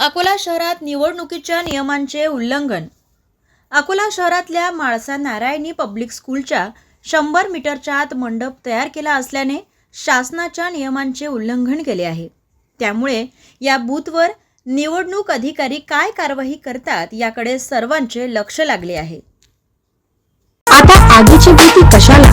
अकोला शहरात निवडणुकीच्या नियमांचे उल्लंघन. अकोला शहरातल्या माळसा नारायणी पब्लिक स्कूलच्या शंभर मीटरच्या आत मंडप तयार केला असल्याने शासनाच्या नियमांचे उल्लंघन केले आहे. त्यामुळे या बूथवर निवडणूक अधिकारी काय कारवाई करतात याकडे सर्वांचे लक्ष लागले आहे. आता आगीची भीती कशाला?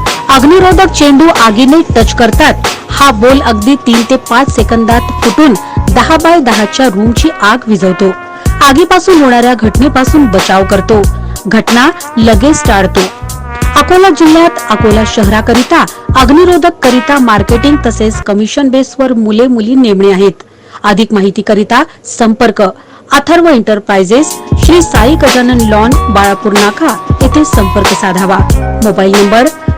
अग्निरोधक चेंडू आगीने टच करतात. हा बोल अगदी तीन ते पाच सेकंदात फुटून दहा बाय दहाच्या रूमची आग विझवतो. आगीपासून होणाऱ्या घटनेपासून बचाव करतो. घटना लगेच टाळतो. अकोला जिल्ह्यात अकोला शहराकरिता अग्निरोधक करिता मार्केटिंग तसेच कमिशन बेसवर मुले मुली नेमणे आहेत. अधिक माहिती करिता संपर्क. अथर्व एंटरप्राइजेस श्री साई गजानन लॉन बाळापूर नाका येथे संपर्क साधावा. Mobile number